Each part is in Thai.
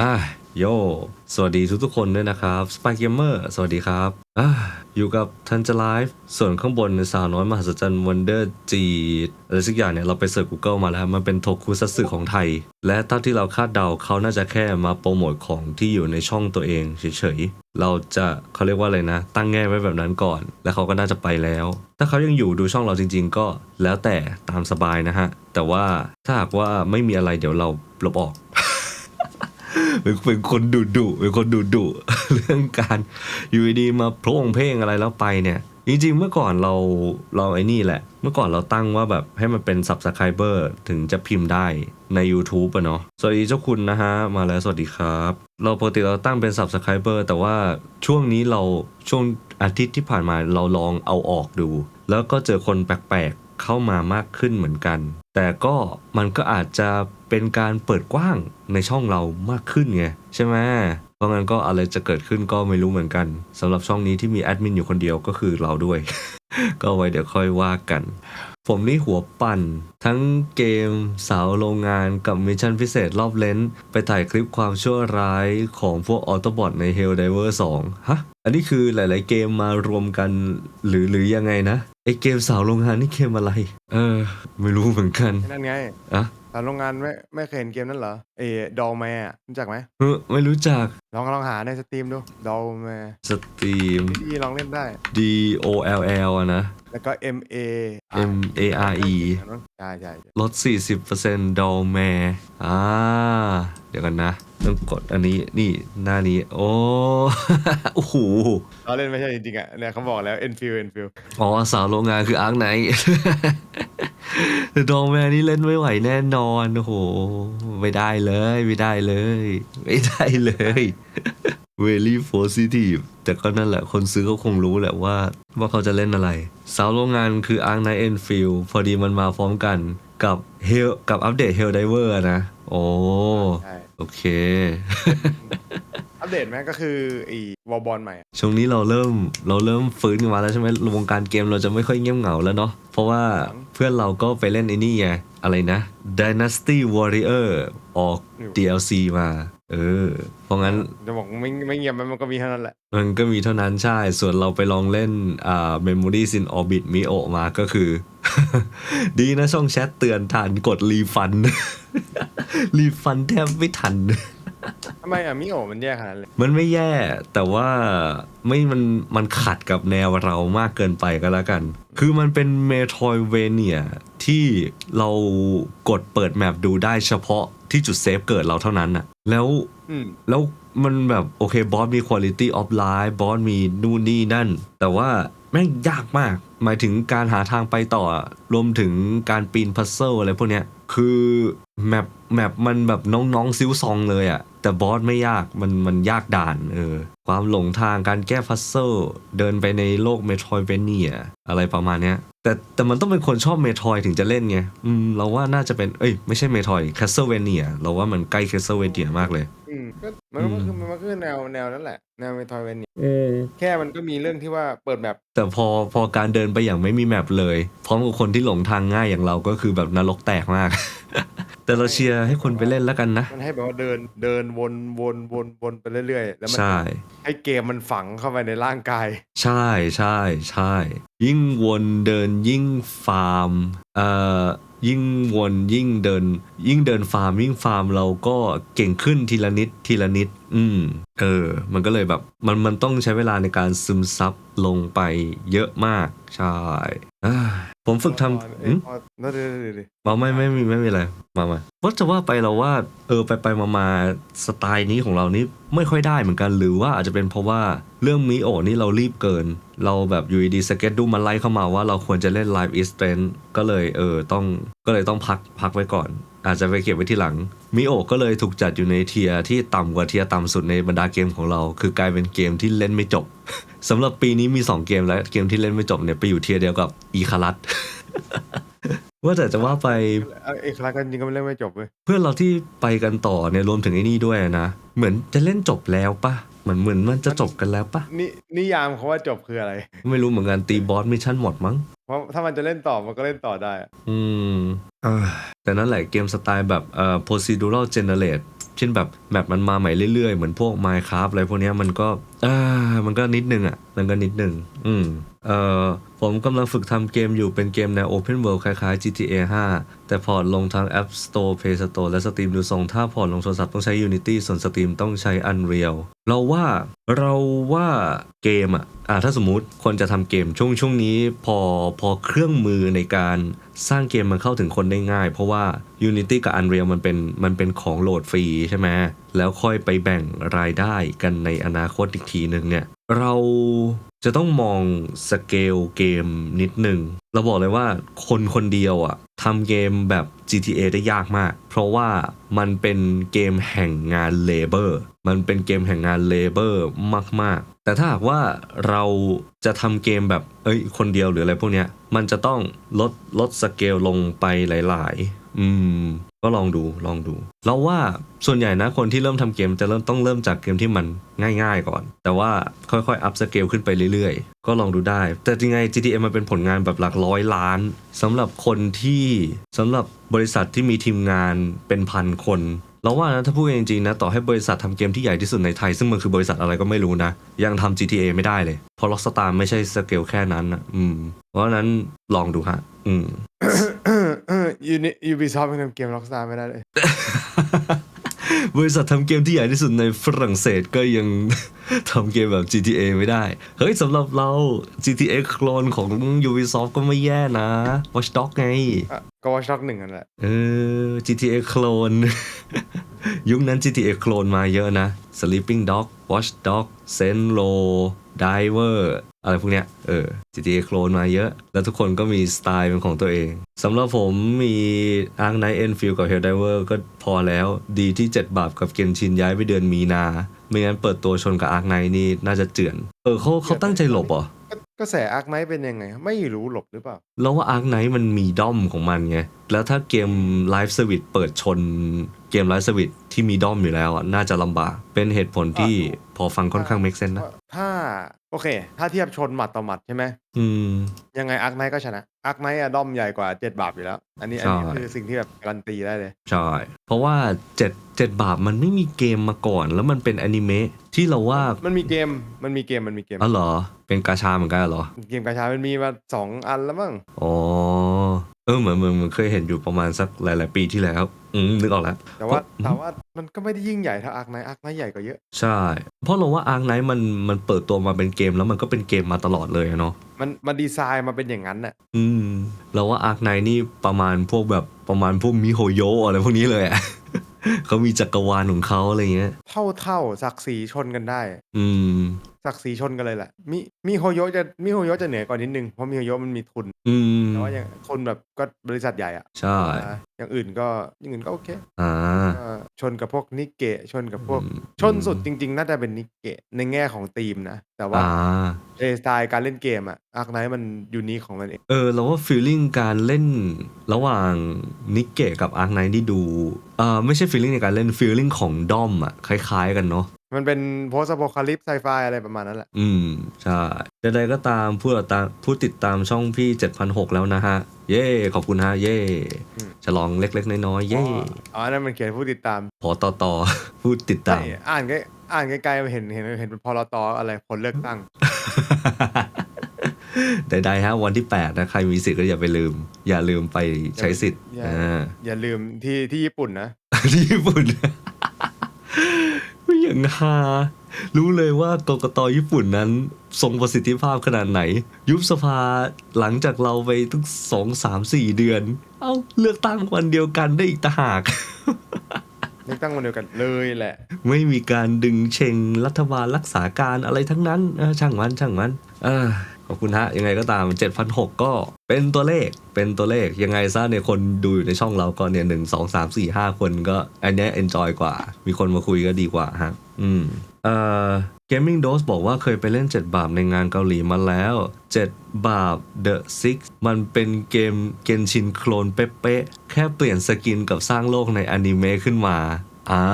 อะโย สวัสดีทุกๆคนด้วยนะครับ Spy Gamer สวัสดีครับอะอยู่กับทันจะไลฟ์ส่วนข้างบนในสาวน้อยมหัศจรรย์วันเดอร์จีอะไรสักอย่างเนี่ยเราไปเสิร์ช Google มาแล้ว มันเป็นโทคุซัตสึของไทย และเท่าที่เราคาดเดาเขาน่าจะแค่มาโปรโมทของที่อยู่ในช่องตัวเองเฉยๆ เราจะเขาเรียกว่าอะไรนะ ตั้งแง่ไว้แบบนั้นก่อน แล้วเขาก็น่าจะไปแล้ว ถ้าเขายังอยู่ดูช่องเราจริง ๆ ก็แล้วแต่ตามสบายนะฮะแต่ว่าถ้าหากว่าไม่มีอะไรเดี๋ยวเราลบออก เป็นเป็นคนดุดุเป็นคนดุดุเรื่องการอยู่ดีๆมาโพร่งเพลงอะไรแล้วไปเนี่ย จริงๆ เมื่อก่อนเราเราไอ้นี่แหละ เมื่อก่อนเราตั้งว่าแบบให้มันเป็น subscriber ถึงจะพิมพ์ได้ใน YouTube อะเนาะสวัสดีเจ้าคุณนะฮะ มาแล้วสวัสดีครับ เราปกติเราตั้งเป็น subscriber แต่ว่าช่วงนี้เราช่วงอาทิตย์ที่ผ่านมาเราลองเอาออกดู แล้วก็เจอคนแปลก เข้ามามากขึ้นเหมือนกัน แต่ก็มันก็อาจจะเป็นการเปิดกว้างในช่องเรามากขึ้นไงใช่ไหมเพราะงั้นก็อะไรจะเกิดขึ้นก็ไม่รู้เหมือนกันสำหรับช่องนี้ที่มีแอดมินอยู่คนเดียวก็คือเราด้วย ก็ไว้เดี๋ยวค่อยว่ากัน ผมนี่หัวปั่น ทั้งเกมสาวโรงงานกับมิชชั่นพิเศษรอบเลนส์ไปถ่ายคลิปความชั่วร้ายของพวกออโตบอทใน Helldiver 2 ฮะ อันนี้คือหลาย ๆ เกมมารวมกันหรือหรือยังไงนะ ไอเกมสาวโรงงานนี่เกมอะไร เออ ไม่รู้เหมือนกันไอ้นั่นไงอะ สารโรงงานไม่ไม่เคยเห็นเกมนั้นเหรอเอดอลแมร์รู้จักไหมเออไม่รู้จักลองลองหาในสตรีมดูดอลแมร์สตรีมพี่ลองเล่นได้ D O L L อะนะ แล้วก็ M A M A R E ใช่ใช่ใช่ลด 40%ดอลแมร์อ่า เดี๋ยวกันนะ ต้องกดอันนี้นี่หน้านี้ โอ้ โอ้โหเราเล่นไม่ใช่จริงๆอะเนี่ยเขาบอกแล้วเอ็นฟิลเอ็นฟิลอ๋อสาวโรงงานคืออาร์คไนท์ แต่ดองแมนนี่เล่นไม่ไหวแน่นอนโอ้โหไม่ได้เลย ไม่ได้เลย ไม่ได้เลย very positive แต่ก็นั่นแหละคนซื้อก็คงรู้แหละว่า ว่าเขาจะเล่นอะไร สาวโรงงานคือ Ark Knight Enfield พอดีมันมาพร้อมกัน กับ Hell กับอัปเดต Helldiver อะนะ โอ้ ใช่โอเค อัปเดตไหมก็คือไอีวอลบอลใหม่อะช่วงนี้เราเริ่มเราเริ่มฟื้นกันมาแล้วใช่ไหมวงการเกมเราจะไม่ค่อยเงียบเหงาแล้วเนาะเพราะว่าเพื่อนเราก็ไปเล่นไอ้นี่ไงอะไรนะ Dynasty Warrior ออก DLC มา เออ เพราะงั้นจะบอกไม่ไม่เงียบไหมมันก็มีเท่านั้นแหละ มันก็มีเท่านั้นใช่ ส่วนเราไปลองเล่นอ่า Memories in Orbit มิโอมาก็คือ ดีนะช่องแชทเตือนทันกดรีฟัน รีฟันแทบไม่ทันทำไมอะมิโอมันแย่ขนาดนั้นเลยมันไม่แย่ แต่ว่าไม่มันมันขัดกับแนวเรามากเกินไปก็แล้วกัน คือมันเป็นเมโทรเวเนียที่เรากดเปิดแมปดูได้เฉพาะ ที่จุดเซฟเกิดเราเท่านั้นอะแล้วอืมแล้วมันแบบโอเคบอสมี quality of life บอสมีนู่นนี่นั่น แต่ว่าแม่งยากมาก หมายถึงการหาทางไปต่อ รวมถึงการปีนพัซเซิลอะไรพวกเนี้ย คือแมปแมปมันแบบน้องๆซิวซองเลยอะ แต่บอสไม่ยากมันมันยากด่านเออความหลงทางการแก้พัซเซิลเดินไปในโลกเมโทรเวเนียอะไรประมาณเนี้ยแต่แต่มันต้องเป็นคนชอบเมโทรถึงจะเล่นไงอืมเราว่าน่าจะเป็นเอ้ยไม่ใช่เมโทรแคสเซิลเวเนียเราว่ามันใกล้แคสเซิลเวเนียมากเลยอืมก็มันก็อืมคือมันก็คือแนวแนวนั้นแหละแนวเมทอยเวนนี่แค่มันก็มีเรื่องที่ว่าเปิดแบบ แต่พอพอการเดินไปอย่างไม่มีแมปเลย พร้อมกับคนที่หลงทางง่ายอย่างเราก็คือแบบนรกแตกมาก แต่เราเชียร์ให้คนไปเล่นแล้วกันนะ มันให้แบบว่าเดินเดินวนวนวนวนไปเรื่อยๆ แล้วมันใช่ ให้เกมมันฝังเข้าไปในร่างกาย ใช่ใช่ใช่ ยิ่งวนเดินยิ่งฟาร์มเอ่อยิ่งวนยิ่งเดิน ยิ่งเดินฟาร์มยิ่งฟาร์มเราก็เก่งขึ้นทีละนิดทีละนิดอืม เออ มันก็เลยแบบ มันมันต้องใช้เวลาในการซึมซับลงไปเยอะมาก ใช่อ่าผมฝึกทำเอ้อืยมพอเดี๋ยวเดี๋ยวเดี๋ยวเดี๋ยวมาไม่ไม่มีไม่มีอะไร มามาว่าจะว่าไปเราว่า เออไปไปมามาสไตล์นี้ของเรานี่ไม่ค่อยได้เหมือนกัน หรือว่าอาจจะเป็นเพราะว่าเรื่องมิโอนี่เรารีบเกิน เราแบบอยู่ดีๆสเก็ตดูมันไล่เข้ามาว่าเราควรจะเล่น Live is Strength ก็เลยเออต้องก็เลยต้องพักพักไว้ก่อน อาจจะไปเก็บไว้ที่หลังมิโอก็เลยถูกจัดอยู่ในเทียร์ที่ต่ำกว่าเทียร์ต่ำสุดในบรรดาเกมของเรา คือกลายเป็นเกมที่เล่นไม่จบสำหรับปีนี้มี 2 เกมแล้วเกมที่เล่นไม่จบเนี่ยไปอยู่เทียร์เดียวกับอีคารัสว่าแต่จะว่าไปเอ้ยเอกลักษณ์กันจริงก็ไม่เล่นไม่จบเว้ยเพื่อนเราที่ไปกันต่อเนี่ยรวมถึงไอ้นี่ด้วยนะ เหมือนจะเล่นจบแล้วปะ เหมือนเหมือนมันจะจบกันแล้วปะนินิยามเขาว่าจบคืออะไร ไม่รู้เหมือนกันตีบอสมิชชั่นหมดมั้งเพราะถ้ามันจะเล่นต่อมันก็เล่นต่อได้อะอืมเอ้ยแต่นั่นแหละเกมสไตล์แบบเอ่อ procedural generate เช่นแบบแมปมันมาใหม่เรื่อยๆ เหมือนพวก Minecraft อะไรพวกนี้มันก็อ่ามันก็นิดนึงอะ มันก็นิดนึง อืมเอ่อผมกำลังฝึกทำเกมอยู่เป็นเกมแนว Open World คล้ายๆ GTA 5 แต่พอร์ตลงทาง App Store Play Store และ Steam ดูทรงถ้าพอร์ตลงโทรศัพท์ต้องใช้ Unity ส่วน Steam ต้องใช้ Unreal เราว่าเราว่าเกมอะอ่าถ้าสมมุติคนจะทำเกมช่วงช่วงนี้พอพอเครื่องมือในการ สร้างเกมมันเข้าถึงคนได้ง่าย เพราะว่า Unity กับ Unreal มันเป็นมันเป็นของโหลดฟรีใช่ไหมแล้วค่อยไปแบ่งรายได้กันในอนาคตอีกทีหนึ่งเนี่ย เรา จะต้องมองสเกลเกมนิดหนึ่งเราบอกเลยว่าคนคนเดียวอะทำเกมแบบ GTA ได้ยากมาก เพราะว่ามันเป็นเกมแห่งงานเลเบอร์ มันเป็นเกมแห่งงานเลเบอร์มาก ๆ แต่ถ้าหากว่าเราจะทำเกมแบบ เอ้ย คนเดียวหรืออะไรพวกเนี้ย มันจะต้องลดลดสเกลลงไปหลาย ๆ อืม ก็ลองดูลองดู เราว่าส่วนใหญ่นะคนที่เริ่มทำเกมจะเริ่มต้องเริ่มจากเกมที่มันง่าย ๆ ก่อน แต่ว่าค่อยๆอัพสเกลขึ้นไปเรื่อยๆ ก็ลองดูได้ แต่จริงไง GTA มันเป็นผลงานแบบหลักร้อยล้านสำหรับคนที่สำหรับบริษัทที่มีทีมงานเป็นพันคนเราว่านะถ้าพูดจริงๆนะต่อให้บริษัททำเกมที่ใหญ่ที่สุดในไทย ซึ่งมันคือบริษัทอะไรก็ไม่รู้นะ ยังทำ GTA ไม่ได้เลยเพราะ Rockstar ไม่ใช่สเกลแค่นั้นนะอืม เพราะฉะนั้นลองดูฮะ อืม ยูนิยูบีซอฟต์ยังทำเกมล็อกสตาร์ไม่ได้เลย บริษัททำเกมที่ใหญ่ที่สุดในฝรั่งเศสก็ยัง ทำเกมแบบ GTA ไม่ได้ เฮ้ยสำหรับเรา GTA โคลนของ Ubisoft ก็ไม่แย่นะ Watch Dogs ไง อะก็วอชด็อกหนึ่งนั่นแหละ เออ GTA โคลน ยุคนั้น GTA โคลนมาเยอะนะ Sleeping Dog Watch Dog Senlo Diver อะไรพวกเนี้ย เออ GTA โคลนมาเยอะ แล้วทุกคนก็มีสไตล์เป็นของตัวเอง สำหรับผมมี Ark Knight Enfield กับ Helldiver ก็พอแล้ว ดีที่ 7 บาทกับเกนชินย้ายไปเดือนมีนา ไม่งั้นเปิดตัวชนกับ Ark Knight นี่น่าจะเจือน เออเขาเขาตั้งใจหลบเหรอก็ก็แสอาร์คไนท์เป็นยังไง ไม่รู้หลบหรือเปล่าแล้วว่า Ark Knight มันมีด้อมของมันไง แล้วถ้าเกม Live Service เปิดชน เกม Live Service ที่มีด้อมอยู่แล้วอะน่าจะลำบาก เป็นเหตุผลที่พอฟังค่อนข้าง make sense นะ ถ้าโอเค ถ้าเทียบชนหมัดต่อหมัดใช่ไหมอืม ยังไงอาร์คไนท์ก็ชนะ อาร์คไนท์อะด้อมใหญ่กว่า7บาทอยู่แล้ว อันนี้อันนี้ใช่ คือสิ่งที่แบบการันตีได้เลย ใช่ เพราะว่าเจ็ดเจ็ดบาทมันไม่มีเกมมาก่อน แล้วมันเป็นอนิเมะที่เราว่ามันมีเกมมันมีเกมมันมีเกม อ๋อเหรอ เป็นกาชาเหมือนกันเหรอ เกมกาชามันมีมาสองอันแล้วมั้งอ๋อ เออเหมือนเหมือนเหมือนเคยเห็นอยู่ประมาณสักหลาย ๆ ปีที่แล้ว อืมนึกออกแล้ว แต่ว่าเพราะแต่ว่ามันก็ไม่ได้ยิ่งใหญ่เท่าอาร์คไนท์อาร์คไนท์ใหญ่กว่าเยอะ ใช่ เพราะเราว่า Ark Knight มันมันเปิดตัวมาเป็นเกมแล้วมันก็เป็นเกมมาตลอดเลยอะเนาะมันมันดีไซน์มาเป็นอย่างนั้นน่ะอืม เราว่า Ark Knight นี่ประมาณพวกแบบประมาณพวกมิโฮโยอะไรพวกนี้เลยอะ เขามีจักรวาลของเขาอะไรเงี้ย เท่าเท่าศักดิ์ศรีชนกันได้ อืม ศักดิ์ศรีชนกันเลยแหละ มิมิโฮโยะจะมิโฮโยะจะเหนือกว่านิดนึง เพราะมิโฮโยะมันมีทุน อืม แต่ว่าอย่างคนแบบก็บริษัทใหญ่อะใช่ อ่าอย่างอื่นก็อย่างอื่นก็โอเคอ่าก็ชนกับพวกนิกเกะชนกับพวก อืมชนสุดจริง ๆ น่าจะเป็นนิกเกะในแง่ของธีมนะ แต่ว่าอ่าเอสไตล์การเล่นเกมอะอาร์คไนท์มันยูนิคของมันเอง เออเราว่าฟีลลิ่งการเล่นระหว่างนิกเกะกับอาร์คไนท์ที่ดูเอ่อไม่ใช่ฟีลลิ่งในการเล่นฟีลลิ่งของด้อมอะคล้าย ๆ กันเนาะ มันเป็นโพสต์อ p คาลิปไซไฟอะไรประมาณนั้นแหละ อืม ใช่ใดๆก็ตามผู้ติดตามผู้ติดตามช่องพี่7,600แล้วนะฮะ เย้ขอบคุณฮะ เย้อืม ฉลองเล็ก ๆ น้อยๆ เย้อ๋ออันนั้นมันเขียนผู้ติดตามพอต่อต่อ ผู้ติดตาม ใช่อ่านใกล้อ่านไกลๆเห็นเห็นเห็นเป็นพลตอะไรผลเลือกตั้ง ใดๆฮะ วันที่ 8 นะ ใครมีสิทธิ์ก็อย่าไปลืม อย่าลืมไปใช้สิทธิ์อย่า อ่า อย่าลืมที่ที่ญี่ปุ่นนะ ที่ญี่ปุ่น ไม่อย่างฮารู้เลยว่ากกตญี่ปุ่นนั้นทรงประสิทธิภาพขนาดไหน ยุบสภาหลังจากเราไปตั้งสองสามสี่เดือน เอาเลือกตั้งวันเดียวกันได้อีกต่างหากเลือกตั้งวันเดียวกันเลยแหละ ไม่มีการดึงเชงรัฐบาลรักษาการอะไรทั้งนั้นเออช่างมันช่างมัน เออ ขอบคุณฮะ ยังไงก็ตาม 7,600 ก็เป็นตัวเลขเป็นตัวเลขยังไงซะเนี่ยคนดูอยู่ในช่องเราก็เนี่ยหนึ่งสองสามสี่ห้าคนก็อันนี้เอนจอยกว่า มีคนมาคุยก็ดีกว่าฮะ อืม เอ่อ Gaming Dose บอกว่าเคยไปเล่น 7 บาปในงานเกาหลีมาแล้ว 7 บาป The Six มันเป็นเกมเกนชินโคลนเป๊ะๆ แค่เปลี่ยนสกินกับสร้างโลกในอนิเมะขึ้นมา อ่า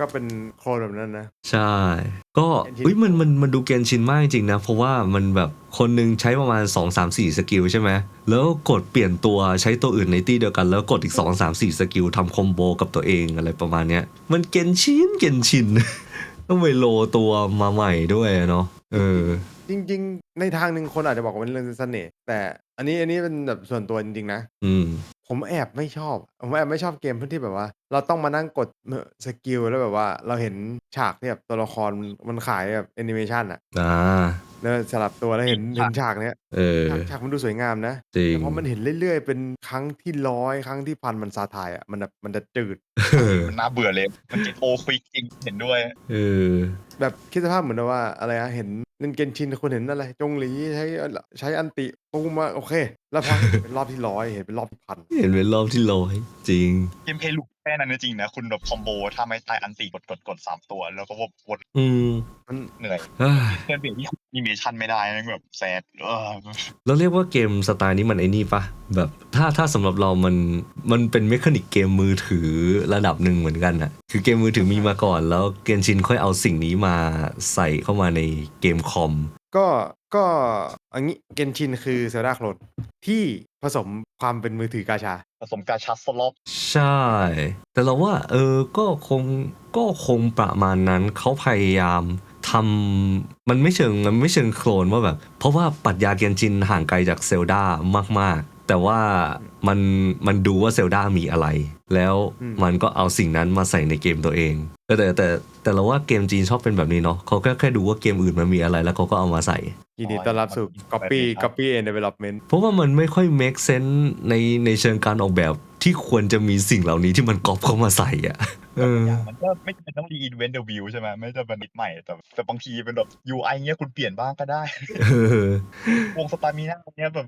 ก็ก็เป็นโคลนแบบนั้นนะ ใช่ ก็เกนชินเฮ้ยมันมันมันดูเกนชินมากจริงๆนะ เพราะว่ามันแบบคนหนึงใช้ประมาณ 2 3 4 สกิลใช่ไหม แล้วกดเปลี่ยนตัวใช้ตัวอื่นในตี้เดียวกัน แล้วกดอีก 2 3 4 สกิลทำคอมโบกับตัวเองอะไรประมาณเนี้ย มันเกนชินเกนชิน ต้องไปโลตัวมาใหม่ด้วยอะเนาะเออจริงๆ ในทางหนึ่งคนอาจจะบอกว่าเป็นเรื่องเสน่ห์แต่อันนี้อันนี้เป็นแบบส่วนตัวจริงๆนะ อืม ผมแอบไม่ชอบ ผมแอบไม่ชอบเกมที่แบบว่า เราต้องมานั่งกดสกิลแล้วแบบว่า เราเห็นฉากที่แบบตัวละครมันขายแบบแอนิเมชันอะอ่า แล้วสลับตัวแล้วเห็นเห็นฉากเนี้ย เออ ฉากฉากมันดูสวยงามนะจริง แต่พอมันเห็นเรื่อยๆ เป็นครั้งที่ร้อยครั้งที่พันมันซาทายอะมันแบบมันจะจืดเออมันน่าเบื่อเลย มันเก็ตโอควิกจริงเห็นด้วย เออ แบบคิดสภาพเหมือนว่าอะไรอะเห็นเล่นเกนชินคุณเห็นอะไร จงหลีใช้ใช้อันติปูมาโอเค แล้วพอเป็นรอบที่ร้อยเห็นเป็นรอบที่พัน เห็นเป็นรอบที่ร้อยจริง เกมเพลย์ลุกแค่นั้นจริงๆนะ คุณแบบคอมโบถ้าไม่ตายอันตีกดกดกดสามตัว แล้วก็วนอืมมันเหนื่อยเอ้ยเพื่อนเปลี่ยนที่แอนิเมชันไม่ได้นะแบบแซดเออเราเรียกว่าเกมสไตล์นี้มันไอ้นี่ปะแบบถ้าถ้าสำหรับเรามันมันเป็นเมคานิกเกมมือถือระดับหนึ่งเหมือนกันอะคือเกมมือถือมีมาก่อน แล้วเกนชินค่อยเอาสิ่งนี้มาใส่เข้ามาในเกมคอม ก็ก็อันนี้เกนชินคือเซลดาโคลนที่ผสมความเป็นมือถือกาชา ผสมกาชัสสล็อปใช่ แต่เราว่า เออก็คงก็คงประมาณนั้นเขาพยายามทำมันไม่เชิงมันไม่เชิงโคลนว่าแบบ เพราะว่าปรัชญาเกนจินห่างไกลจากเซลดามาก ๆ แต่ว่ามันมันดูว่าเซลดามีอะไร แล้วอืมมันก็เอาสิ่งนั้นมาใส่ในเกมตัวเองแต่แต่แต่แต่เราว่าเกมจีนชอบเป็นแบบนี้เนาะเขาแค่แค่ดูว่าเกมอื่นมันมีอะไรแล้วเขาก็เอามาใส่ยินดีต้อนรับสู่ Copy Copy and Development เพราะว่ามันไม่ค่อย make sense ในในเชิงการออกแบบที่ควรจะมีสิ่งเหล่านี้ที่มันก๊อปเข้ามาใส่อะเอออย่างมันก็ไม่จำเป็นต้องรีอินเวนต์เดอะวิวใช่ไหมไม่จำเป็นนิดใหม่แต่แต่บางทีเป็นแบบ UI เงี้ยคุณเปลี่ยนบ้างก็ได้เออวงสตามิน่าเนี้ยแบบ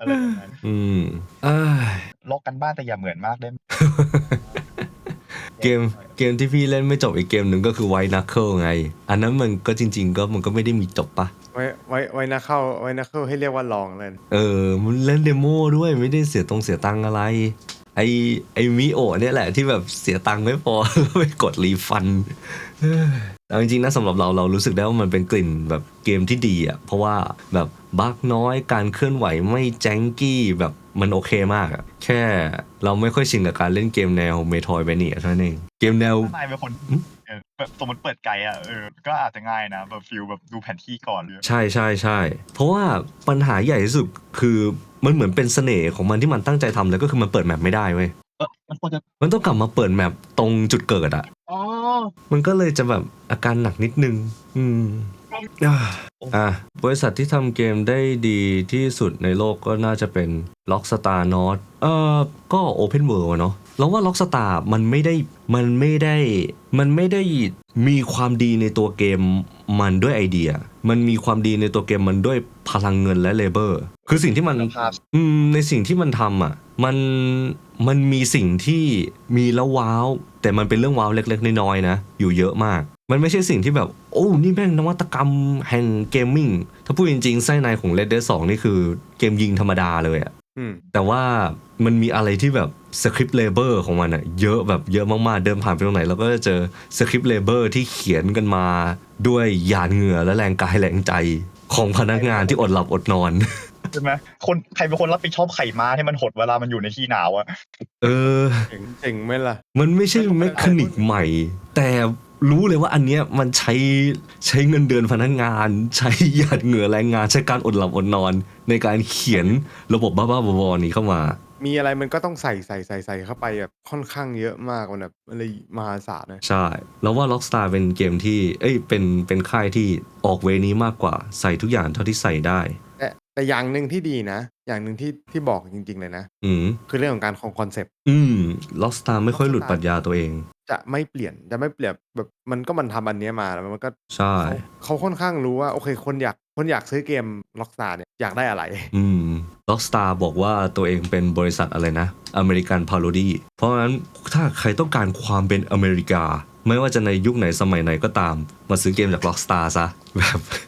อื้อหืออะไรแบบนั้นอืมอ้ายลอกกันบ้านแต่อย่าเหมือนมากได้ไหมเกมเกมที่พี่เล่นไม่จบอีกเกมหนึ่งก็คือ White Knuckle ไง อันนั้นมันก็จริง ๆ ก็มันก็ไม่ได้มีจบปะไว้ไว้ไว้นะเข้าไว้นะเข้าให้เรียกว่าลองเลยเออมันเล่นเดโมด้วยไม่ได้เสียตรงเสียตังค์อะไร ไอไอมิโอะเนี่ยแหละที่แบบเสียตังค์ไม่พอ ไปกดรีฟัน เอ้ยแต่จริงๆนะสำหรับเราเรารู้สึกได้ว่ามันเป็นกลิ่นแบบเกมที่ดีอะเพราะว่าแบบบั๊กน้อยการเคลื่อนไหวไม่แจ้งกี้แบบมันโอเคมากอะแค่เราไม่ค่อยชินกับการเล่นเกมแนวเมทอยไปนี่เท่านั้นเองเกมแนวถ้านายเป็นคนอืมเออแบบสมมติเปิดไกด์อะเออก็อาจจะง่ายนะแบบฟิลแบบดูแผนที่ก่อนเลยใช่ใช่ใช่เพราะว่าปัญหาใหญ่ที่สุดคือมันเหมือนเป็นเสน่ห์ของมันที่มันตั้งใจทำเลยก็คือมันเปิดแมปไม่ได้เว้ยเออมันควรจะมันต้องกลับมาเปิดแมปตรงจุดเกิดอะอ๋อ มันก็เลยจะแบบอาการหนักนิดนึง อืมอะอะบริษัทที่ทำเกมได้ดีที่สุดในโลกก็น่าจะเป็น Rockstar North เอ่อก็ Open World อะเนาะเราว่า Rockstar มันไม่ได้มันไม่ได้มันไม่ได้มีความดีในตัวเกมมันด้วยไอเดีย มันมีความดีในตัวเกมมันด้วยพลังเงินและเลเบอร์ คือสิ่งที่มันคุณภาพอืมในสิ่งที่มันทำอะมันมันมีสิ่งที่มีแล้วว้าว แต่มันเป็นเรื่องว้าวเล็ก ๆ น้อยๆนะ อยู่เยอะมาก มันไม่ใช่สิ่งที่แบบ โอ้ นี่แม่งนวัตกรรมแห่งเกมมิ่ง ถ้าพูดจริงๆ ไส้ในของ Red Dead 2 นี่คือเกมยิงธรรมดาเลยอะอืมแต่ว่ามันมีอะไรที่แบบสคริปต์เลเบอร์ของมันอะเยอะแบบเยอะมากๆ เดินผ่านไปตรงไหนเราก็จะเจอสคริปต์เลเบอร์ที่เขียนกันมา ด้วยหยาดเหงื่อและแรงกายแรงใจของพนักงานที่อดหลับอดนอน ใช่ไหมคนใครเป็นคนรับผิดชอบไข่ม้าให้มันหดเวลามันอยู่ในที่หนาวอะเออ เจ๋งเจ๋งไหมล่ะ มันไม่ใช่เมคานิกใหม่ แต่รู้เลยว่าอันเนี้ยมันใช้ใช้เงินเดือนพนักงาน ใช้หยาดเหงื่อแรงงานใช้การอดหลับอดนอน ในการเขียนระบบบ้าๆบอๆนี้เข้ามา มีอะไรมันก็ต้องใส่ใส่ใส่ใส่เข้าไปแบบค่อนข้างเยอะมากมันแบบอะไรมหาศาลนะใช่ แล้วว่า Rockstar เป็นเกมที่ เอ้ยเป็นเป็นค่ายที่ออกเวนี้มากกว่าใส่ทุกอย่างเท่าที่ใส่ได้ แต่ แต่อย่างหนึ่งที่ดีนะ อย่างหนึ่งที่ที่บอกจริง ๆ เลยนะ อืมคือเรื่องของการคงคอนเซปต์อืม Rockstar ไม่ค่อยหลุดปรัชญาตัวเอง จะไม่เปลี่ยนจะไม่เปลี่ยนแบบมันก็มันทำอันเนี้ยมาแล้วมันก็ใช่ เขาเขาค่อนข้างรู้ว่า โอเค คนอยากคนอยากซื้อเกมล็อกสตาร์เนี่ยอยากได้อะไร อืม Rockstar บอกว่าตัวเองเป็นบริษัทอะไรนะอเมริกันพาโรดี้เพราะฉะนั้นถ้าใครต้องการความเป็นอเมริกา ไม่ว่าจะในยุคไหนสมัยไหนก็ตาม มาซื้อเกมจาก Rockstar ซะแบบอ๋อ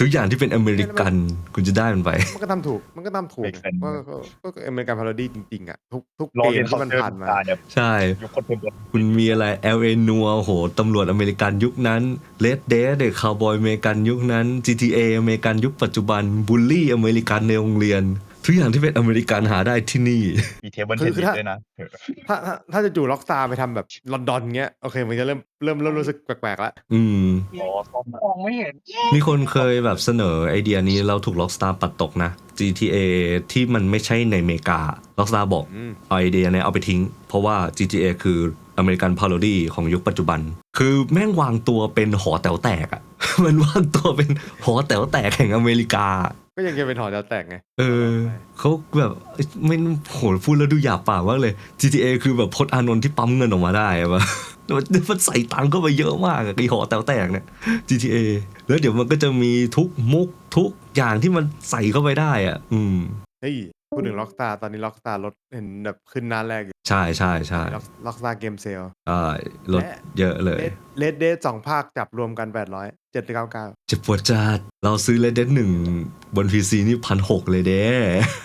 ทุกอย่างที่เป็นอเมริกันคุณจะได้มันไป มันก็ทำถูก มันก็ทำถูก Make sense ก็ก็ก็ก็อเมริกันพาราดีจริงๆอะทุกทุกรอเกเรียมนที่มันผ่านมา เนี่ยใช่ยุคคนเป็นบทคุณมีอะไร LA นัวโหตำรวจอเมริกันยุคนั้น Red Dead เด็กคาวบอยอเมริกันยุคนั้น GTA อเมริกันยุคปัจจุบันบูลลี่อเมริกันในโรงเรียน ทุกอย่างที่เป็นอเมริกันหาได้ที่นี่ มีเทเบิลเทคืนอคือนิสถ้าด้วยนะเออถ้าถ้าถ้าจะจู่ล็อกสตาร์ไปทำแบบลอนดอนเงี้ย โอเค มันจะเริ่มเริ่มเริ่มรู้สึกแปลกๆแล้วอืมรอซ่อมอะมองไม่เห็น มีคนเคยแบบเสนอไอเดียนี้เราถูก Rockstar ปัดตกนะ GTA ที่มันไม่ใช่ในอเมริกา Rockstar บอกอืมเอาไอเดียเนี้ยเอาไปทิ้ง เพราะว่า GTA คืออเมริกันพาโรดี้ของยุคปัจจุบัน คือแม่งวางตัวเป็นหอแต๋วแตกอะมันวางตัวเป็นหอแต๋วแตกแห่งอเมริกา ก็ยังจะเป็นหอแถวแตกไง เออเขาแบบไม่โหพูดแล้วดูหยาบปากมากเลย GTA คือแบบพจน์อานนท์ที่ปั๊มเงินออกมาได้อะวะมันใส่ตังค์เข้าไปเยอะมากอะไอหอแต๋วแตกเนี่ย GTA แล้วเดี๋ยวมันก็จะมีทุกมุกทุกอย่างที่มันใส่เข้าไปได้อะ อืมเฮ้ย พูดถึงล็อกสตาร์ตอนนี้ล็อกสตาร์ลดเห็นแบบขึ้นหน้าแรกอยู่ใช่ใช่ใช่ล็อกสตาร์เกมเซลใช่ลดเยอะเลยเลดเดทสองภาคจับรวมกันแปดร้อยเจ็ดเก้าเก้าเจ็บปวดจัดเราซื้อ Red Dead หนึ่งบน PC นี่พันหกเลยเด้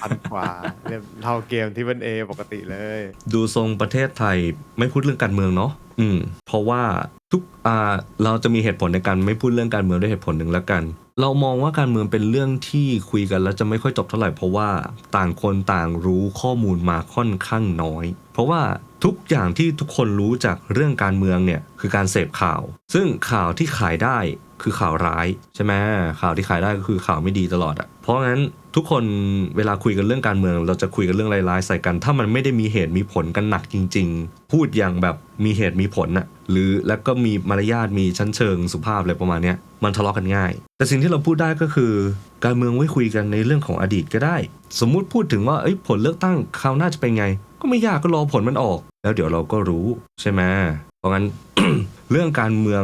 พันกว่าเรียบเท่าเกมที่เป็นเอปกติเลย ดูทรงประเทศไทยไม่พูดเรื่องการเมืองเนาะอืมเพราะว่าทุกอ่าเราจะมีเหตุผลในการไม่พูดเรื่องการเมืองด้วยเหตุผลหนึ่งแล้วกัน เรามองว่าการเมืองเป็นเรื่องที่คุยกันแล้วจะไม่ค่อยจบเท่าไหร่เพราะว่าต่างคนต่างรู้ข้อมูลมาค่อนข้างน้อย เพราะว่าทุกอย่างที่ทุกคนรู้จากเรื่องการเมืองเนี่ยคือการเสพข่าว ซึ่งข่าวที่ขายได้ คือข่าวร้ายใช่ไหมข่าวที่ขายได้ก็คือข่าวไม่ดีตลอดอะเพราะงั้นทุกคนเวลาคุยกันเรื่องการเมือง เราจะคุยกันเรื่องร้ายๆใส่กัน ถ้ามันไม่ได้มีเหตุมีผลกันหนักจริง ๆ พูดอย่างแบบมีเหตุมีผลอะหรือแล้วก็มีมารยาทมีชั้นเชิงสุภาพอะไรประมาณเนี้ยมันทะเลาะกันง่าย แต่สิ่งที่เราพูดได้ก็คือ การเมืองไว้คุยกันในเรื่องของอดีตก็ได้ สมมุติพูดถึงว่าเอ้ยผลเลือกตั้งคราวหน้าจะเป็นไง ก็ไม่ยากก็รอผลมันออก แล้วเดี๋ยวเราก็รู้ใช่ไหมเพราะงั้นเรื่องการเมือง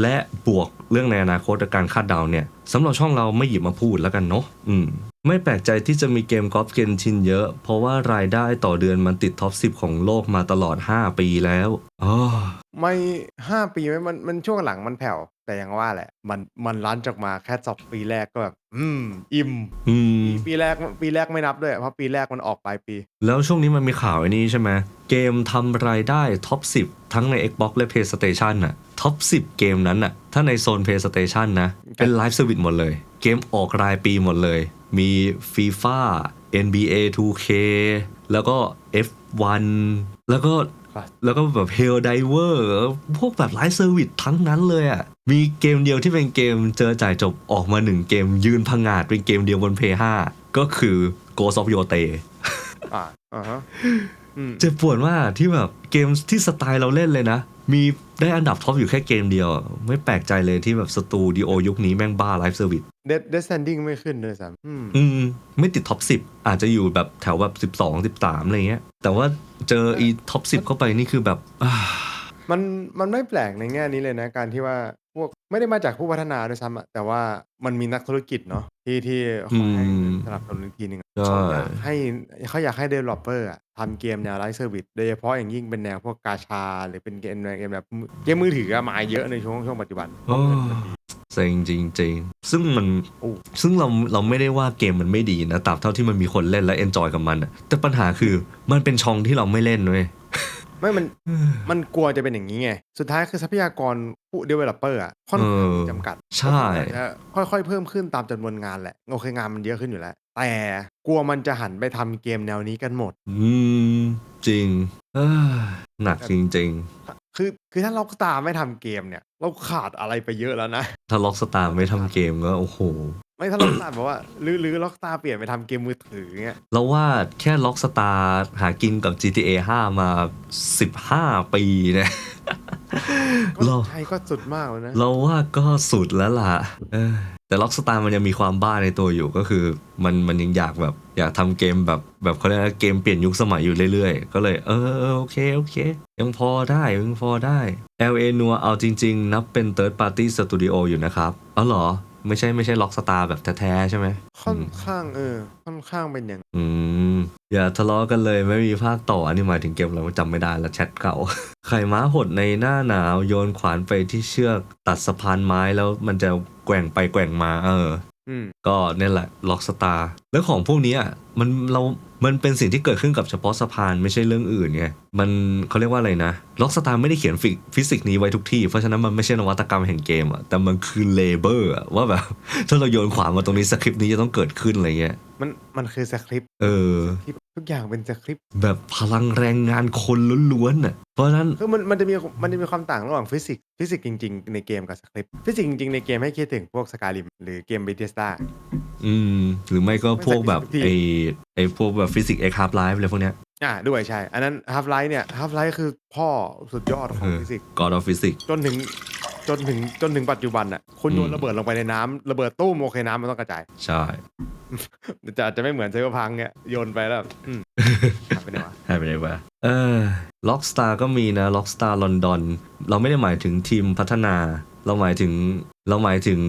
และบวก เรื่องในอนาคตการคาดเดาเนี่ยสำหรับช่องเราไม่หยิบมาพูดแล้วกันเนาะอืมไม่แปลกใจที่จะมีเกมกอล์ฟเกนชินเยอะ เพราะว่ารายได้ต่อเดือนมันติดท็อป 10 ของโลกมาตลอด 5 ปีแล้วอ๋อไม่ห้าปีไหมมันมันช่วงหลังมันแผ่ว แต่ยังว่าแหละ มันมันรันจากมาแค่สองปีแรกก็แบบ อืม อิ่มอืม ปีปีแรกปีแรกไม่นับด้วย เพราะปีแรกมันออกปลายปี แล้วช่วงนี้มันมีข่าวไอ้นี้ใช่ไหมเกมทำรายได้ท็อป 10 ทั้งใน Xbox และ PlayStation น่ะท็อป 10 เกมนั้นน่ะถ้าในโซน PlayStation นะ เป็นไลฟ์เซอร์วิสหมดเลย เกมออกรายปีหมดเลย มี FIFA NBA 2K แล้วก็ F1 แล้วก็ ครับ แล้วก็แบบ Hell Diver พวกแบบไลฟ์เซอร์วิสทั้งนั้นเลยอะ มีเกมเดียวที่เป็นเกมเจอจ่ายจบออกมาหนึ่งเกมยืนพังงาดเป็นเกมเดียวบน p 5ก็คือ Ghost of Yote อ่าอ่าฮะอืมเจ็บปวดมากที่แบบเกมที่สไตล์เราเล่นเลยนะ มีได้อันดับท็อปอยู่แค่เกมเดียวอะไม่แปลกใจเลยที่แบบสตูดิโอยุคนี้แม่งบ้าไลฟ์เซอร์วิสเดดเดสแซนดิ้งไม่ขึ้นเลยซ้ำอืมอืม ไม่ติดท็อป10อาจจะอยู่แบบแถวแบบ12 13อะไรเงี้ย แต่ว่าเจออีท็อป10เข้าไปนี่คือแบบอ่ามันมันไม่แปลกในแง่นี้เลยนะ การที่ว่าพ วก ไม่ได้มาจากผู้พัฒนาด้วยซ้ำอะแต่ว่ามันมีนักธุรกิจเนาะที่ที่คอยให้อืมสนับสนุนอีกทีหนึ่งอะใช่เขาอยากให้เขาอยากให้ developer อะทำเกมแนวไลฟ์เซอร์วิสโดยเฉพาะอย่างยิ่งเป็นแนวพวกกาชา หรือเป็นเกมแนวเกมแบบเกมมือถืออะมาเยอะในช่วงช่วงปัจจุบันโอ้เซ็งจริงๆ ซึ่งมันโอ้ซึ่งเราเราไม่ได้ว่าเกมมันไม่ดีนะตราบเท่าที่มันมีคนเล่นและเอนจอยกับมันอะแต่ปัญหาคือมันเป็นช่องที่เราไม่เล่นเว้ย ไม่มันมันกลัวจะเป็นอย่างนี้ไง สุดท้ายคือทรัพยากรผู้ developer อะค่อนข้างเออจำกัด ใช่จะค่อยๆ เพิ่มขึ้นตามจำนวนงานแหละโอเคงานมันเยอะขึ้นอยู่แล้ว แต่กลัวมันจะหันไปทำเกมแนวนี้กันหมด อืม จริงเอ้อหนักจริงคือคือถ้าล็อกสตาร์ไม่ทำเกมเนี่ย เราขาดอะไรไปเยอะแล้วนะๆถ้าล็อกสตาร์ไม่ทำเกมก็โอ้โห ไม่ถ้าล็อกสตาร์บอกว่าหรือหรือล็อกสตาร์เปลี่ยนไปทำเกมมือถือเงี้ยเราว่าแค่ล็อกสตาร์หากินกับ GTA 5 มา 15 ปีเนี่ยก็เรา ใช่ก็สุดมากแล้วนะ เราว่าก็สุดแล้วล่ะเออแต่ล็อกสตาร์มันยังมีความบ้าในตัวอยู่ก็คือ มันมันยังอยากแบบ อยากทำเกมแบบแบบเขาเรียกว่าเกมเปลี่ยนยุคสมัยอยู่เรื่อยๆ ก็เลยเออเออโอเค โอเค ยังพอได้ยังพอได้ LA นัวเอาจริง ๆ นับเป็น Third Party Studio อยู่นะครับอ๋อเหรอ ไม่ใช่ไม่ใช่ล็อกสตาร์แบบแท้ๆใช่ไหมค่อนอืมข้างเออ ค่อนข้างเป็นอย่างอืมอย่าทะเลาะกันเลยไม่มีภาคต่ออันนี้หมายถึงเกมเราจำไม่ได้แล้วแชทเก่า ไข่ม้าหดในหน้าหนาวโยนขวานไปที่เชือกตัดสะพานไม้แล้วมันจะแกว่งไปแกว่งมาเอออืมก็เนี่ยแหละล็อกสตาร์แล้วของพวกเนี้ยมันเรา มันเป็นสิ่งที่เกิดขึ้นกับเฉพาะสะพานไม่ใช่เรื่องอื่นไง มันเขาเรียกว่าอะไรนะล็อกสตาร์ไม่ได้เขียนฟิฟิสิกส์นี้ไว้ทุกที่ เพราะฉะนั้นมันไม่ใช่นวัตกรรมแห่งเกมอะแต่มันคือเลเบอร์อะว่าแบบ ถ้าเราโยนขวานมาตรงนี้สคริปต์นี้จะต้องเกิดขึ้นอะไรเงี้ย มันมันคือสคริปต์เออที่ ทุกอย่างเป็นสคริปต์แบบพลังแรงงานคนล้วนๆน่ะ เพราะฉะนั้นคือมันมันจะมีมันจะมีความต่างระหว่างฟิสิกส์ฟิสิกส์จริง ๆ ในเกมกับสคริปต์ฟิสิกส์จริง ๆ ในเกมให้คิดถึงพวกสกา i ิมหรือเกมเบเ e สตาอืม หรือไม่ก็พวกแบบไม่ใส่ไอฟิสิกส์ไอพวกแบบฟิสิกส์เอ็กฮาร์ฟไลฟ์อะไรพวกเนี้ยอ่าด้วยใช่ อันนั้นฮา f ไลท์เนี่ยฮา f ไลท์คือพ่อสุดยอดของฟิสิกส์กอดอฟฟิสิกจนถึง จนถึงจนถึงปัจจุบันอะคุณโยอืนมระเบิดลงไปในน้ำระเบิดตุ้มโอเคน้ำมันต้องกระจาย ใช่ จะอาจจะไม่เหมือนไซเบอร์พังเนี่ยโยนไปแล้วอืมหายไปไหนวะหายไปไหนวะเออล็อกสตาร์ก็มีนะล็อกสตาร์ลอนดอนเราไม่ได้หมายถึงทีมพัฒนา เราหมายถึงเราหมายถึง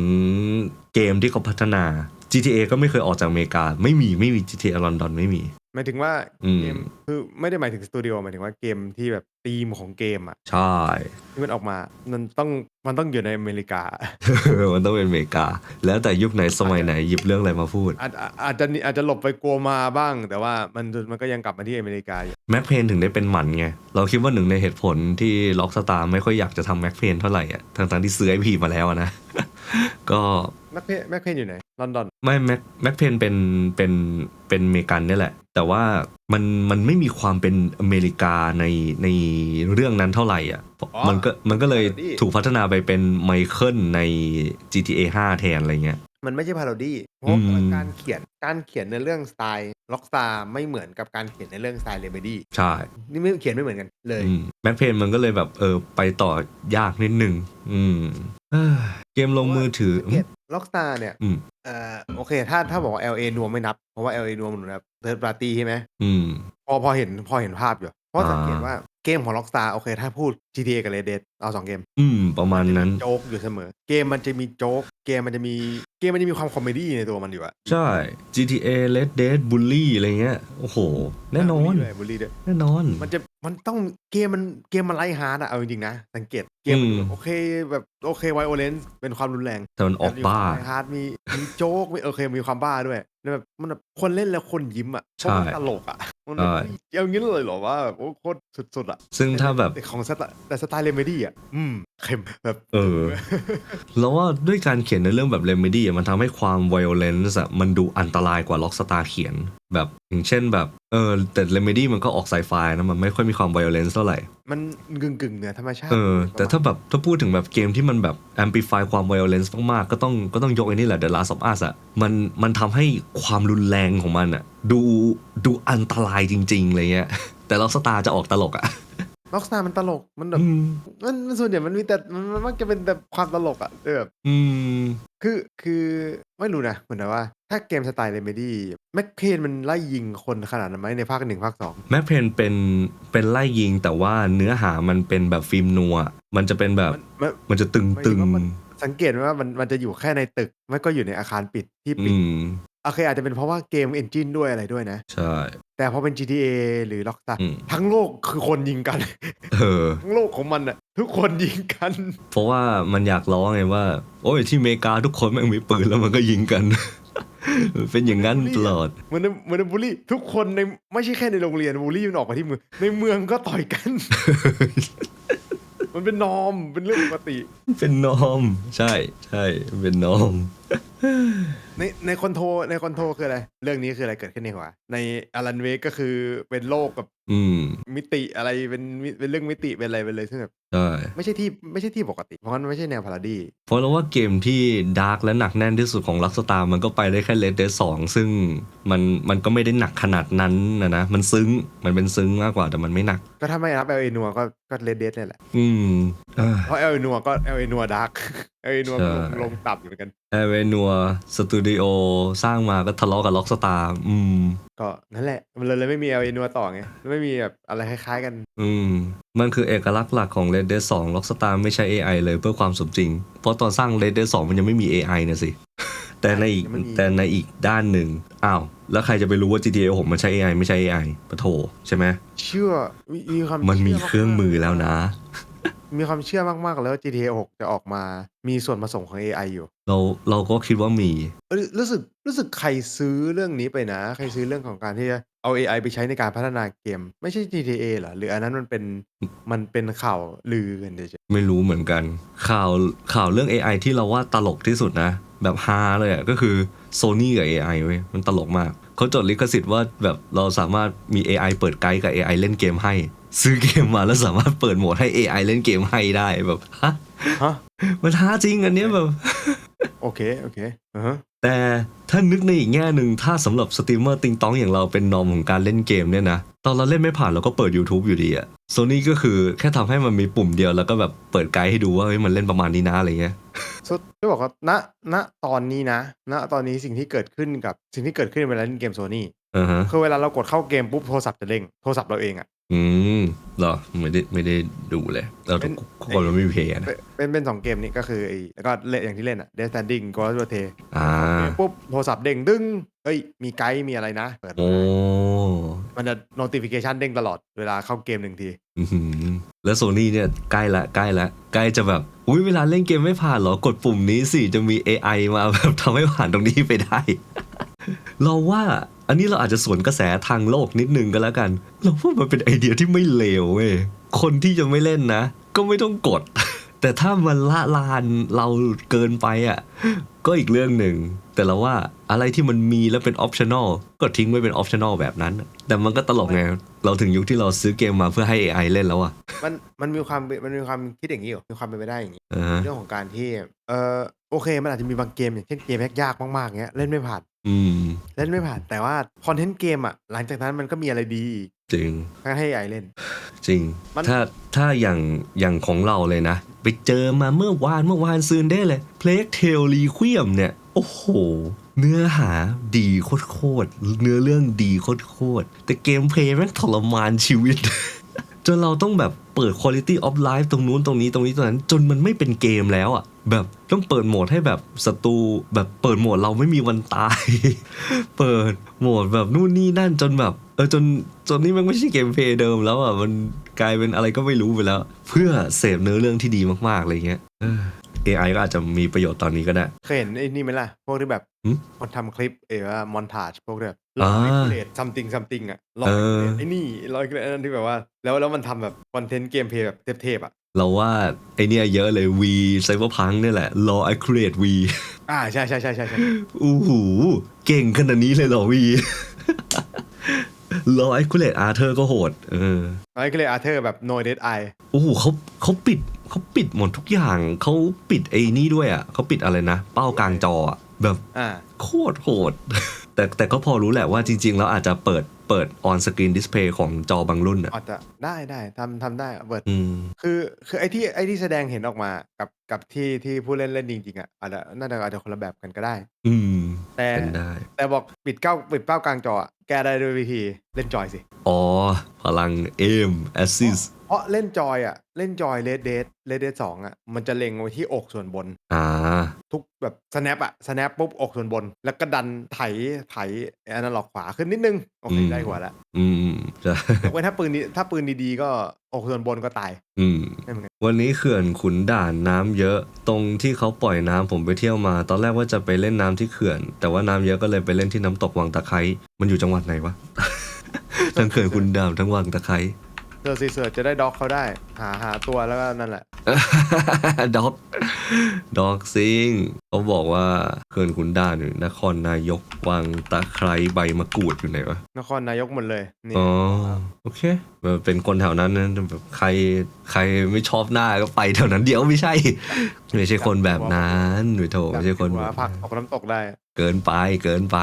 เกมที่เขาพัฒนา GTA ก็ไม่เคยออกจากอเมริกา ไม่มีไม่มี GTA ลอนดอนไม่มี หมายถึงว่าอืมเกมคือไม่ได้หมายถึงสตูดิโอหมายถึงว่าเกมที่แบบธีมของเกมอะใช่ ที่มันออกมา มันต้องมันต้องอยู่ในอเมริกา มันต้องเป็นอเมริกา แล้วแต่ยุคไหนสมัยไหนหยิบเรื่องอะไรมาพูด อาจอาจอาจจะอาจจะหลบไปกลัวมาบ้าง แต่ว่ามันมันก็ยังกลับมาที่อเมริกาอยู่แม็กเพนถึงได้เป็นหมันไง เราคิดว่าหนึ่งในเหตุผลที่ล็อกสตาร์ไม่ค่อยอยากจะทำแม็กเพนเท่าไหร่อะทั้งๆที่ซื้อไอพีมาแล้วอะนะ ก็แม็กเพนแม็กเพนอยู่ไหน ลอนดอน ไม่แม็กแม็กเพนเป็นเป็นเป็นอเมริกันเนี่ยแหละ แต่ว่ามันมันไม่มีความเป็นอเมริกาในในเรื่องนั้นเท่าไหร่อะอ๋อมันก็มันก็เลยดีถูกพัฒนาไปเป็นไมเคิลใน GTA 5 แทนอะไรเงี้ยมันไม่ใช่พาโรดี้เพราะว่าอืมการเขียนการเขียนในเรื่องสไตล์ล็อกสตาร์ไม่เหมือนกับการเขียนในเรื่องสไตล์เรเบดี้ใช่ นี่ไม่เขียนไม่เหมือนกันเลยแม็กเพนมันก็เลยแบบเออไปต่อยากนิดนึงอืมเอ้อเกมลงมือถือสังเกต ล็อกสตาร์เนี่ยอืม เอ่อโอเค ถ้าถ้าบอกว่า LA นวมไม่นับ เพราะว่า LA นวมมันแบบเทิร์ดปาร์ตี้ใช่ไหมอืม พอพอเห็นพอเห็นภาพอยู่ เพราะอ่าสังเกตว่าเกมของล็อกสตาร์โอเค ถ้าพูด GTA กับ Red Dead เอาสองเกม อืม ประมาณนั้น โจ๊กอยู่เสมอ เกมมันจะมีโจ๊ก เกมมันจะมีเกมมันจะมีความคอมเมดี้ในตัวมันอยู่อะใช่ GTA Red Dead Bully อะไรเงี้ย โอ้โห แน่นอนด้วยบูลลี่ด้วยแน่นอน มันจะ มันต้อง เกมมัน เกมมันไลท์ฮาร์ดอะเอาจริง ๆ นะ สังเกตเกมมันอืม แบบโอเคแบบโอเคไวโอเลนส์เป็นความรุนแรงแต่มันออกบ้าไลท์ฮาร์ดมีมีโจ๊กมีโอเคมีความบ้าด้วยแล้วแบบมันแบบคนเล่นแล้วคนยิ้มอะเพราะมันใช่ตลกอะมันแบบใช่ เอางี้เลยเหรอว่าแบบโอ้โคตรสุดๆอะซึ่งถ้าแบบ แต่ของสไตล์แต่สไตล์เรเมดี้อะอืม เข็มแบบเออแล้วว่าด้วยการเขียนในเรื่องแบบ Remedy อะมันทำให้ความ violence อะมันดูอันตรายกว่า Rockstar เขียน แบบอย่างเช่นแบบเออแต่ Remedy มันก็ออกไซไฟนะมันไม่ค่อยมีความ violence เท่าไหร่ มันกึ่งกึ่งๆเหนือธรรมชาติเออแต่ถ้าแบบถ้าพูดถึงแบบเกมที่มันแบบ amplify ความ violence มากๆก็ต้องก็ต้องยกไอ้นี่แหละ The Last of Us อะมันมันทำให้ความรุนแรงของมันอะดูดูอันตรายจริงๆอะไรเงี้ยแต่ Rockstar จะออกตลกอะ ล็อกสตาร์มันตลกมันแบบอืมมันมันส่วนใหญ่มันมีแต่มันมันมักจะเป็นแต่ความตลกอะแบบ อืม คือคือไม่รู้นะ เหมือนแบบว่า ถ้าเกมสไตล์เรเมดี้แม็กเพนมันไล่ยิงคนขนาดนั้นไหมในภาคหนึ่งภาคสองแม็กเพนเป็นเป็นไล่ยิงแต่ว่าเนื้อหามันเป็นแบบฟิล์มนัว มันจะเป็นแบบมันมัน มันจะตึงหมายตึถึงงว่ามัน สังเกตไหมว่ามันมันจะอยู่แค่ในตึก ไม่ก็อยู่ในอาคารปิดที่ปิอืดม โอเคอาจจะเป็นเพราะว่าเกมเอนจินด้วยอะไรด้วยนะ ใช่ แต่พอเป็น GTA หรือล็อกสตาร์อืม ทั้งโลกคือคนยิงกัน เออ ทั้งโลกของมันอะทุกคนยิงกัน เพราะว่ามันอยากล้อไงว่า โอ้ยที่อเมริกาทุกคนแม่งมีปืนแล้วมันก็ยิงกัน เป็นอย่างนั้นตลอด เหมือนในเหมือนในบูลลี่ ทุกคนในไม่ใช่แค่ในโรงเรียนบูลลี่มันออกมาที่เมืองในเมืองก็ต่อยกัน มันเป็นนอมเป็นเรื่องปกติ เป็นนอม ใช่ใช่เป็นนอม ในในคอนโทรในคอนโทรคืออะไร เรื่องนี้คืออะไรเกิดขึ้นในหัวในอารันเวกก็คือเป็นโลกกับอืมมิติอะไรเป็นมิเป็นเรื่องมิติเป็นอะไรเป็นเลยซึ่งแบบใช่ไม่ใช่ที่ไม่ใช่ที่ปกติ เพราะงั้นมันไม่ใช่แนวพาราดี เพราะเราว่าเกมที่ดาร์กและหนักแน่นที่สุดของลักสตาร์มันก็ไปได้แค่เลดเดสองซึ่งมันมันก็ไม่ได้หนักขนาดนั้นนะนะ มันซึ้งมันเป็นซึ้งมากกว่าแต่มันไม่หนัก ก็ถ้าไม่นับเอลเอนัวก็ก็เลดเดสนี่แหละ อืมเอ้ยเพราะเอลเอนัวก็เอลเอนัวดาร์กเอลเอนัวใช่ลงลงต่ำอยู่เหมือนกันแอเวนัวสตูดิดิโอสร้างมาก็ทะเลาะกับล็อกสตาร์อืม ก็นั่นแหละ มันเลยเลยไม่มีเอลนัวต่อไงไม่มีแบบอะไรคล้ายๆกัน อืม มันคือเอกลักษณ์หลักของ Red Dead 2 Rockstar ไม่ใช่ AI เลยเพื่อความสมจริง เพราะตอนสร้าง Red Dead 2 มันยังไม่มี AI นะสิ แต่ในอีกยังไม่มี แต่ในอีกด้านหนึ่งอ้าว แล้วใครจะไปรู้ว่า GTA 6มันใช้ AI ไม่ใช่ AI ปะโถใช่ไหม เชื่อมีมีความมันมีชื่เครื่องมือแล้วนะ มีความเชื่อมาก ๆ แล้วว่า GTA 6 จะออกมามีส่วนผสมของ AI อยู่ เราเราก็คิดว่ามี เอ้ย รู้สึก รู้สึกใครซื้อเรื่องนี้ไปนะ ใครซื้อเรื่องของการที่จะเอา AI ไปใช้ในการพัฒนาเกม ไม่ใช่ GTA เหรอ หรืออันนั้นมันเป็น มันเป็นข่าวลือกันเฉยไม่รู้เหมือนกัน ข่าวข่าวเรื่อง AI ที่เราว่าตลกที่สุดนะ แบบฮาเลยอะก็คือ Sony กับ AI เว้ยมันตลกมากเขาจดลิขสิทธิ์ว่าแบบเราสามารถมี AI เปิดไกด์กับ AI เล่นเกมให้ ซื้อเกมมาแล้วสามารถเปิดโหมดให้ AI เล่นเกมให้ได้แบบฮะๆฮะมันฮาจริงอันเนี้ยแบบ โอเค โอเคอือฮะแต่ถ้านึกในอีกแง่หนึ่งถ้าสำหรับสตรีมเมอร์ติงต้องอย่างเราเป็นนอมของการเล่นเกมเนี่ยนะ ตอนเราเล่นไม่ผ่านเราก็เปิด YouTube อยู่ดีอะโซนี่ก็คือแค่ทำให้มันมีปุ่มเดียวแล้วก็แบบเปิดไกด์ให้ดูว่าเฮ้ยมันเล่นประมาณนี้นะอะไรเงี้ย สุดจะบอกว่าณณตอนนี้นะ ณ ตอนนี้สิ่งที่เกิดขึ้นกับสิ่งที่เกิดขึ้นเวลาเล่นเกมโซนี่ อ่าฮะ คือเวลาเรากดเข้าเกมปุ๊บโทรศัพท์จะเด้งโทรศัพท์เราเองอะ อืมเหรอไม่ได้ไม่ได้ดูเลยเราทุกคนมันไม่มีเพย์นะเป็นเป็นเป็นสองเกมนี้ก็คือไอ้แล้วก็เล่นอย่างที่เล่นอะ Death Stranding Ghost of Tsushima อ่าปุ๊บโทรศัพท์เด้งดึงเอ้ย มีไกด์มีอะไรนะเปิดโอ้มันจะ notification เด้งตลอดเวลาเข้าเกมหนึ่งทีอื้อหือแล้วโซนี่เนี่ยใกล้ละใกล้ละใกล้จะแบบ อุ้ยเวลาเล่นเกมไม่ผ่านเหรอกดปุ่มนี้สิจะมี AI มาแบบทำให้ผ่านตรงนี้ไปได้ เราว่า อันนี้เราอาจจะสวนกระแสทางโลกนิดนึงก็แล้วกัน เราว่ามันเป็นไอเดียที่ไม่เลวเว้ย คนที่จะไม่เล่นนะ ก็ไม่ต้องกด แต่ถ้ามันละลานเราเกินไปอะ ก็อีกเรื่องหนึ่ง แต่เราว่าอะไรที่มันมีแล้วเป็นออปชั่นอลก็ทิ้งไว้เป็นออปชั่นอลแบบนั้น แต่มันก็ตลกไง เราถึงยุคที่เราซื้อเกมมาเพื่อให้ AI เล่นแล้วอะ มันมันมีความมันมีความคิดอย่างนี้อยู่มีความเป็นไปได้อย่างนี้อ่าฮะเรื่องของการที่ เออโอเค มันอาจจะมีบางเกมอย่างเช่นเกมยากๆมากๆเงี้ยเล่นไม่ผ่าน อืม เล่นไม่ผ่าน แต่ว่าคอนเทนต์เกมอะหลังจากนั้นมันก็มีอะไรดีอีก จริง ก็ให้ไอเล่น จริง มัน ถ้าถ้าอย่างอย่างของเราเลยนะ ไปเจอมาเมื่อวานเมื่อวานซืนได้เลยเพลกเทลรีควียมเนี่ย โอ้โห เนื้อหาดีโคตรๆเนื้อเรื่องดีโคตรๆแต่เกมเพลย์แม่งทรมานชีวิต จนเราต้องแบบเปิด Quality of Life ตรงนู้นตรงนี้ตรงนี้ตรงนั้น จนมันไม่เป็นเกมแล้วอะ แบบต้องเปิดโหมดให้แบบศัตรูแบบเปิดโหมดเราไม่มีวันตาย เปิดโหมดแบบนู่นนี่นั่นจนแบบเออจนจนนี่มันไม่ใช่เกมเพย์เดิมแล้วอะมันกลายเป็นอะไรก็ไม่รู้ไปแล้ว เพื่อเสพเนื้อเรื่องที่ดีมากๆอะไรเงี้ยเออ AI ก็อาจจะมีประโยชน์ตอนนี้ก็ได้ เคยเห็นไอ้นี่ไหมล่ะ พวกที่แบบ หึคนทำคลิปเออว่ามอนทาจพวกแบบลออ่ายเลดซัมติงซัมติงอะลอยเออไอ้นี่ลอยเลดนั่น ที่แบบว่า แล้ว แล้วมันทำแบบคอนเทนต์เกมเพลย์แบบเทพ ๆอะเราว่าไอเนี้ยเยอะเลย V Cyberpunk เนี่ยแหละ Law Accurate V อ่าใช่ใช่ใช่ใช่ใช่อู้หูเก่งขนาดนี้เลยเหรอ V Law Accurate Arthur ก็โหด เออไอ้ก็เลยอาร์เธอร์แบบ no dead eye โอ้โหเขา เขาปิด เขาปิดหมดทุกอย่าง เขาปิดไอ้นี่ด้วยอะเขาปิดอะไรนะ เป้ากลางจออะ แบบอ่าโคตรโหดแต่แต่ก็พอรู้แหละว่าจริง ๆ แล้วอาจจะเปิด เปิด on screen display ของจอบางรุ่นอะอาจจะได้ได้ทำทำได้เปิดอืมคือคือไอ้ที่ไอ้ที่แสดงเห็นออกมากับกับที่ที่ผู้เล่นเล่นจริงๆอะอาจจะน่าจะอาจจะคนละแบบกันก็ได้ อืม แต่เป็นได้แต่บอกปิดเก้าปิดเป้ากลางจออะแกได้ด้วยวิธีเล่นจอยสิ อ๋อ พลัง aim assist เพราะเล่นจอยอะ เล่นจอยเลดเดทเลดเดทสองอะ มันจะเล็งไว้ที่อกส่วนบน อ่า ทุกแบบ snap อะ snap ปุ๊บอกส่วนบน แล้วก็ดันไถไถอนาล็อกขวาขึ้นนิดนึงโอเคอืม ได้หัวแล้วอืมจะยกเว้นถ้าปืนนี้ถ้าปืนดีๆก็อกส่วนบนก็ตายอืม ไม่เหมือนกันวันนี้เขื่อนขุนด่านน้ำเยอะ ตรงที่เขาปล่อยน้ำผมไปเที่ยวมา ตอนแรกว่าจะไปเล่นน้ำที่เขื่อน แต่ว่าน้ำเยอะก็เลยไปเล่นที่น้ำตกวังตะไคร้มันอยู่จังหวัดไหนวะ ทั้งเขื่อนขุนด่านทั้งวังตะไคร้ เสิร์ชสิเสิร์ชจะได้ด็อกเขาได้ หาหาตัวแล้วก็นั่นแหละ ด็อกด็อกซิงเขาบอกว่าเขื่อนขุนด่านอยู่นครนายกวังตะไคร้ใบมะกรูดอยู่ไหนวะนครนายกหมดเลยนี่อ๋อโอเคแบบเป็นคนแถวนั้นนะแบบใครใครไม่ชอบหน้าก็ไปแถวนั้นเดี๋ยวไม่ใช่ ไม่ใช่คนแบบนั้นหนูโถไม่ใช่คนหัแบวบผักนั้นตกน้ำตกได้ เกินไปเกินไป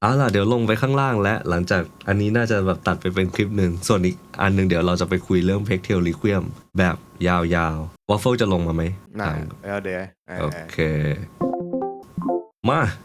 เอาล่ะเดี๋ยวลงไปข้างล่างและหลังจากอันนี้น่าจะแบบตัดไปเป็นคลิปหนึ่งส่วนอีกอันหนึ่งเดี๋ยวเราจะไปคุยเรื่องเพกเทลรีควียมแบบยาวๆวอฟเฟิลจะลงมาไหมน่าถามเดี๋ยวเดี๋ยวเออโอเค มา